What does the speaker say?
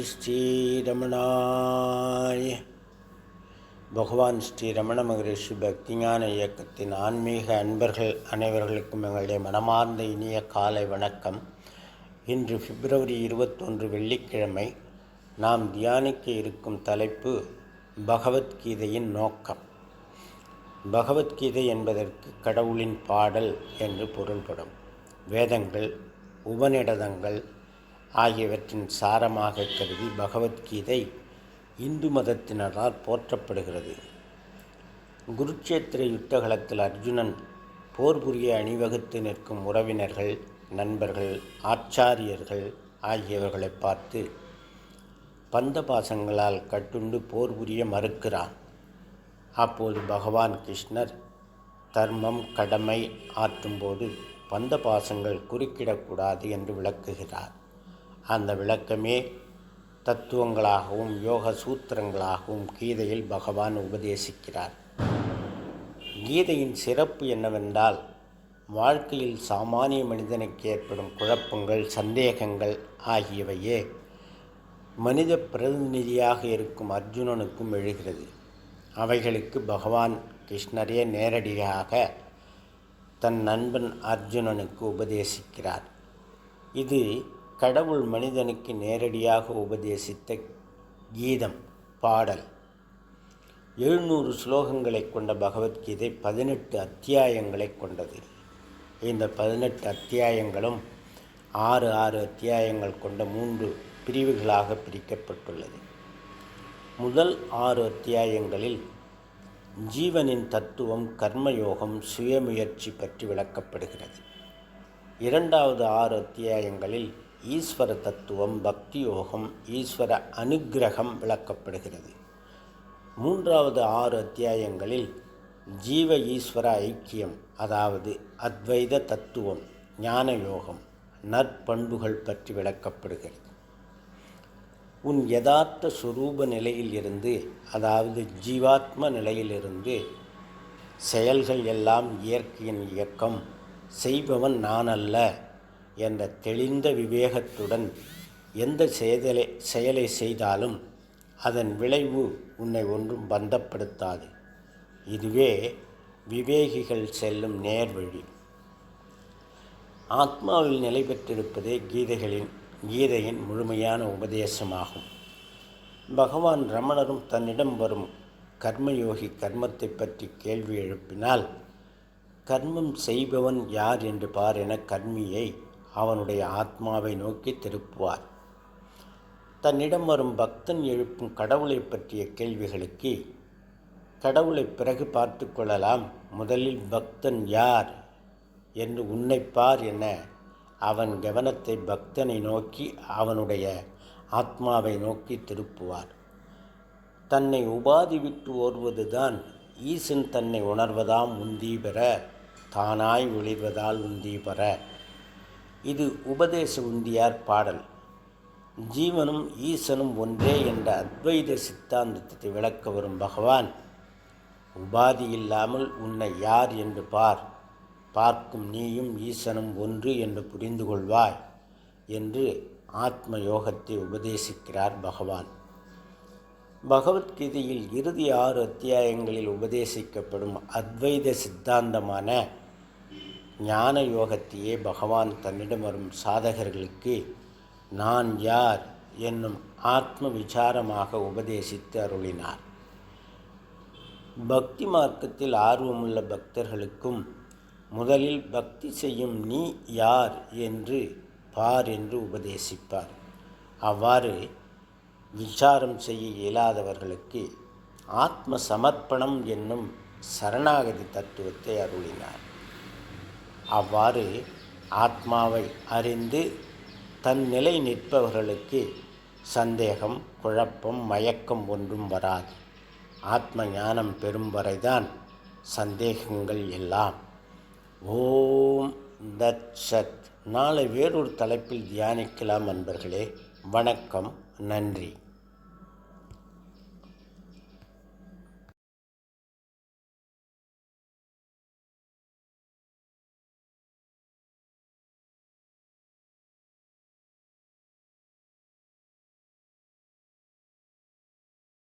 ஸ்ரீரமணாய். பகவான் ஸ்ரீ ரமண மகரிஷி பக்திஞான இயக்கத்தின் ஆன்மீக அன்பர்கள் அனைவர்களுக்கும் எங்களுடைய மனமார்ந்த இனிய காலை வணக்கம். இன்று பிப்ரவரி இருபத்தொன்று வெள்ளிக்கிழமை நாம் தியானிக்க இருக்கும் தலைப்பு பகவத்கீதையின் நோக்கம். பகவத்கீதை என்பதற்கு கடவுளின் பாடல் என்று பொருள்படும். வேதங்கள் உபநிடதங்கள் ஆகியவற்றின் சாரமாக கருதி பகவத்கீதை இந்து மதத்தினரால் போற்றப்படுகிறது. குருட்சேத்திர யுத்தகலத்தில் அர்ஜுனன் போர் புரிய அணிவகுத்து நிற்கும் உறவினர்கள் நண்பர்கள் ஆச்சாரியர்கள் ஆகியவர்களை பார்த்து பந்தபாசங்களால் கட்டுண்டு போர் புரிய மறுக்கிறான். அப்போது பகவான் கிருஷ்ணர் தர்மம் கடமை ஆற்றும்போது பந்தபாசங்கள் குறுக்கிடக்கூடாது என்று விளக்குகிறார். அந்த விளக்கமே தத்துவங்களாகவும் யோக சூத்திரங்களாகவும் கீதையில் பகவான் உபதேசிக்கிறார். கீதையின் சிறப்பு என்னவென்றால் வாழ்க்கையில் சாமானிய மனிதனுக்கு ஏற்படும் குழப்பங்கள் சந்தேகங்கள் ஆகியவையே மனித பிரதிநிதியாக இருக்கும் அர்ஜுனனுக்கும் எழுகிறது. அவைகளுக்கு பகவான் கிருஷ்ணரே நேரடியாக தன் நண்பன் அர்ஜுனனுக்கு உபதேசிக்கிறார். இது கடவுள் மனிதனுக்கு நேரடியாக உபதேசித்த கீதம் பாடல். எழுநூறு ஸ்லோகங்களை கொண்ட பகவத்கீதை பதினெட்டு அத்தியாயங்களை கொண்டது. இந்த பதினெட்டு அத்தியாயங்களும் ஆறு ஆறு அத்தியாயங்கள் கொண்ட மூன்று பிரிவுகளாக பிரிக்கப்பட்டுள்ளது. முதல் ஆறு அத்தியாயங்களில் ஜீவனின் தத்துவம் கர்மயோகம் சுயமுயற்சி பற்றி விளக்கப்படுகிறது. இரண்டாவது ஆறு அத்தியாயங்களில் ஈஸ்வர தத்துவம் பக்தி யோகம் ஈஸ்வர அனுக்கிரகம் விளக்கப்படுகிறது. மூன்றாவது ஆறு அத்தியாயங்களில் ஜீவ ஈஸ்வர ஐக்கியம் அதாவது அத்வைத தத்துவம் ஞான யோகம் நற்பண்புகள் பற்றி விளக்கப்படுகிறது. உன் யதார்த்த சுரூப நிலையில் இருந்து அதாவது ஜீவாத்ம நிலையிலிருந்து செயல்கள் எல்லாம் இயற்கையின் இயக்கம் செய்பவன் நான் அல்ல என்ற தெளிந்த விவேகத்துடன் எந்த செயலை செயலை செய்தாலும் அதன் விளைவு உன்னை ஒன்றும் பந்தப்படுத்தாது. இதுவே விவேகிகள் செல்லும் நேர்வழி ஆத்மாவில் நிலை பெற்றிருப்பதே கீதைகளின் கீதையின் முழுமையான உபதேசமாகும். பகவான் ரமணரும் தன்னிடம் வரும் கர்மயோகி கர்மத்தை பற்றி கேள்வி எழுப்பினால் கர்மம் செய்பவன் யார் என்று பார் என கர்மியை அவனுடைய ஆத்மாவை நோக்கி திருப்புவார். தன்னிடம் வரும் பக்தன் எழுப்பும் கடவுளை பற்றிய கேள்விகளுக்கு கடவுளை பிறகு பார்த்து கொள்ளலாம் முதலில் பக்தன் யார் என்று உன்னைப்பார் என அவன் கவனத்தை பக்தனை நோக்கி அவனுடைய ஆத்மாவை நோக்கி திருப்புவார். தன்னை உபாதி விட்டு ஓர்வதுதான் ஈசன் தன்னை உணர்வதாம் உந்தி பெற தானாய் ஒளிர்வதால் உந்தி பெற இது உபதேச உந்தியார் பாடல். ஜீவனும் ஈசனும் ஒன்றே என்ற அத்வைத சித்தாந்தத்தை விளக்க வரும் பகவான் உபாதி இல்லாமல் உன்னை யார் என்று பார். பார்க்கும் நீயும் ஈசனும் ஒன்று என்று புரிந்து கொள்வாய் என்று ஆத்ம யோகத்தை உபதேசிக்கிறார் பகவான். பகவத்கீதையில் இறுதி ஆறு அத்தியாயங்களில் உபதேசிக்கப்படும் அத்வைத சித்தாந்தமான ஞான யோகத்தையே பகவான் தன்னிடம் வரும் சாதகர்களுக்கு நான் யார் என்னும் ஆத்ம விசாரமாக உபதேசித்து அருளினார். பக்தி மார்க்கத்தில் ஆர்வமுள்ள பக்தர்களுக்கும் முதலில் பக்தி செய்யும் நீ யார் என்று பார் என்று உபதேசிப்பார். அவ்வாறு விசாரம் செய்ய இயலாதவர்களுக்கு ஆத்ம சமர்ப்பணம் என்னும் சரணாகதி தத்துவத்தை அருளினார். அவ்வாறு ஆத்மாவை அறிந்து தன் நிலை நிற்பவர்களுக்கு சந்தேகம் குழப்பம் மயக்கம் ஒன்றும் வராது. ஆத்ம ஞானம் பெறும் வரைதான் சந்தேகங்கள் எல்லாம். ஓம் தத் சத் நாளை வேறொரு தலைப்பில் தியானிக்கலாம் அன்பர்களே. வணக்கம். நன்றி.